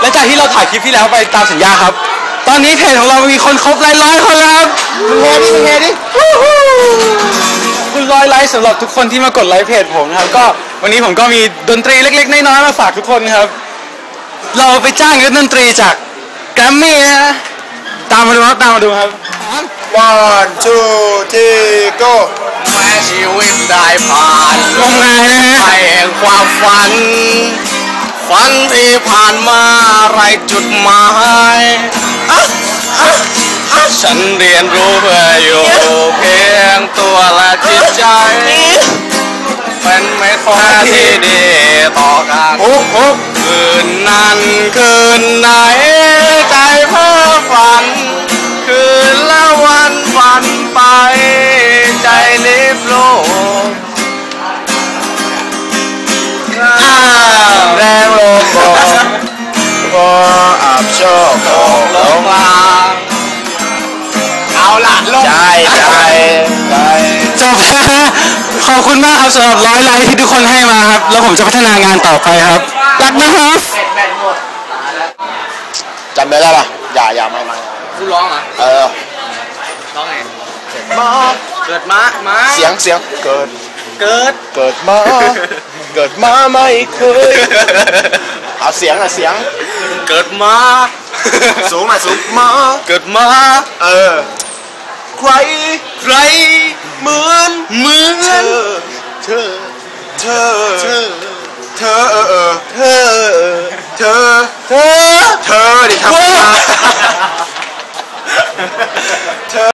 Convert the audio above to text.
และจากที่เราถ่ายคลิปที่แล้วไปตามสัญญาครับ ตอนนี้เพจของเรามีคนครบหลายร้อยคนแล้วครับเฮดิเฮดิคุณร้อยไลค์สำหรับทุกคนที่มากดไลค์เพจผมนะครับ ก็วันนี้ผมก็มีดนตรีเล็ก ๆ น้อยๆมาฝากทุกคนครับ เราไปจ้างนักดนตรีจากแกรมมี่นะฮะตามมาดูครับตามมาดูครับวันทูทีโก้แม้ชีวิตได้ผ่านงมงายนะฮะ ไปแห่งความฝัน ฝันที่ผ่านมาไรจุดหมายอะอะอะฉันเรียนรู้เพื่ออยู่เพียงตัวและจิตใจ เป็นไม่ค่อยที่ดีต่อกันโอ้โหคืนนั้นคืนไหน ชคตกลลงงมาเอาละลงใจใจใจจบแล้วฮะขอบคุณมากครับสำหรับร้อยไลค์ที่ทุกคนให้มาครับ แล้วผมจะพัฒนางานต่อไปครับ รักนะครับจำได้แล้วป่ะอย่าอย่าไม่ไม่คุณร้องเหรอเออร้องไงมาเกิดมามาเสียงเสียงเกิด เกิดเกิดมา เกิดมาไม่เคย เอาเสียงอะเสียง เกิดมา สูงหน่อยสูงมา เกิดมา เออ ใคร ใคร เหมือน เหมือน เธอ เธอ เธอ เธอ เธอเออเออเธอ เธอ เธอ เธอดิทำม